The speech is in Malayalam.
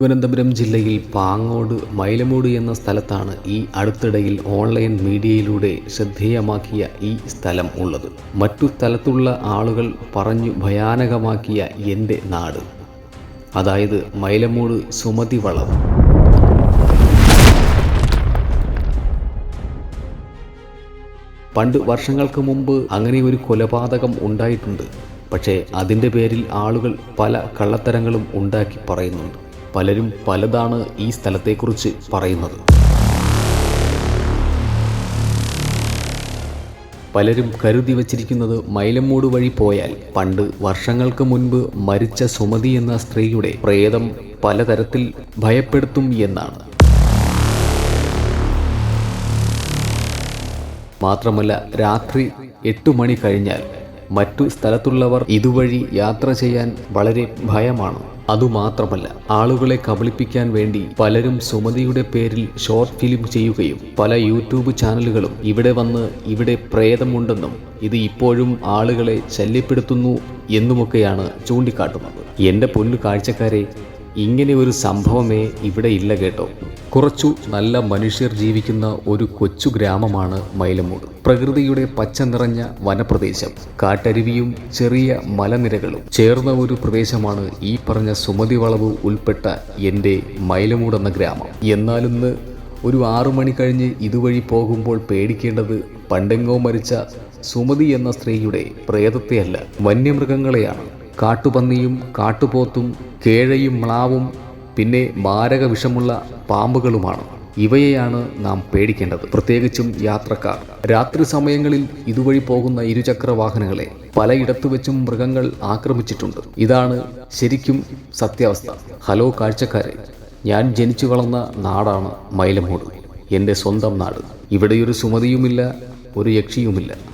തിരുവനന്തപുരം ജില്ലയിൽ പാങ്ങോട് മൈലമൂട് എന്ന സ്ഥലത്താണ് ഈ അടുത്തിടയിൽ ഓൺലൈൻ മീഡിയയിലൂടെ ശ്രദ്ധേയമാക്കിയ ഈ സ്ഥലം ഉള്ളത്. മറ്റു സ്ഥലത്തുള്ള ആളുകൾ പറഞ്ഞു ഭയാനകമാക്കിയ എന്റെ നാട്. അതായത് മൈലമൂട് സുമതി വളവ് പണ്ട് വർഷങ്ങൾക്ക് മുമ്പ് അങ്ങനെ ഒരു കൊലപാതകം ഉണ്ടായിട്ടുണ്ട്. പക്ഷേ അതിന്റെ പേരിൽ ആളുകൾ പല കള്ളത്തരങ്ങളും ഉണ്ടാക്കി പറയുന്നുണ്ട്. പലരും പലതാണ് ഈ സ്ഥലത്തെക്കുറിച്ച് പറയുന്നത്. പലരും കരുതി വച്ചിരിക്കുന്നത് മൈലമ്മൂട് വഴി പോയാൽ പണ്ട് വർഷങ്ങൾക്ക് മുൻപ് മരിച്ച സുമതി എന്ന സ്ത്രീയുടെ പ്രേതം പലതരത്തിൽ ഭയപ്പെടുത്തും എന്നാണ്. മാത്രമല്ല രാത്രി എട്ടു മണി കഴിഞ്ഞാൽ മറ്റു സ്ഥലത്തുള്ളവർ ഇതുവഴി യാത്ര ചെയ്യാൻ വളരെ ഭയമാണ്. അതുമാത്രമല്ല ആളുകളെ കബളിപ്പിക്കാൻ വേണ്ടി പലരും സുമതിയുടെ പേരിൽ ഷോർട്ട് ഫിലിം ചെയ്യുകയും പല യൂട്യൂബ് ചാനലുകളും ഇവിടെ വന്ന് ഇവിടെ പ്രേതമുണ്ടെന്നും ഇത് ഇപ്പോഴും ആളുകളെ ശല്യപ്പെടുത്തുന്നു എന്നുമൊക്കെയാണ് ചൂണ്ടിക്കാട്ടുന്നത്. എന്റെ പൊന്നു കാഴ്ചക്കാരെ ഇങ്ങനെ ഒരു സംഭവമേ ഇവിടെ ഇല്ല കേട്ടോ. കുറച്ചു നല്ല മനുഷ്യർ ജീവിക്കുന്ന ഒരു കൊച്ചു ഗ്രാമമാണ് മൈലമൂട്. പ്രകൃതിയുടെ പച്ച നിറഞ്ഞ വനപ്രദേശം. കാട്ടരുവിയും ചെറിയ മലനിരകളും. ചേർന്ന ഒരു പ്രദേശമാണ് ഈ പറഞ്ഞ സുമതി വളവ് ഉൾപ്പെട്ട എന്റെ മൈലമൂട് എന്ന ഗ്രാമം. എന്നാലിന്ന് ഒരു ആറു മണി കഴിഞ്ഞ് ഇതുവഴി പോകുമ്പോൾ പേടിക്കേണ്ടത് പണ്ടെങ്ങോ മരിച്ച സുമതി എന്ന സ്ത്രീയുടെ പ്രേതത്തെയല്ല. വന്യമൃഗങ്ങളെയാണ്. കാട്ടുപന്നിയും കാട്ടുപോത്തും കേഴയും മ്ലാവും പിന്നെ മാരക വിഷമുള്ള പാമ്പുകളുമാണ്. ഇവയെയാണ് നാം പേടിക്കേണ്ടത്. പ്രത്യേകിച്ചും യാത്രക്കാർ. രാത്രി സമയങ്ങളിൽ ഇതുവഴി പോകുന്ന ഇരുചക്ര വാഹനങ്ങളെ പലയിടത്തു വെച്ചും മൃഗങ്ങൾ ആക്രമിച്ചിട്ടുണ്ട്. ഇതാണ് ശരിക്കും സത്യാവസ്ഥ. ഹലോ കാഴ്ചക്കാരെ ഞാൻ ജനിച്ചു വളർന്ന നാടാണ് മൈലമൂട് എന്റെ സ്വന്തം നാട്. ഇവിടെയൊരു സുമതിയുമില്ല ഒരു യക്ഷിയുമില്ല.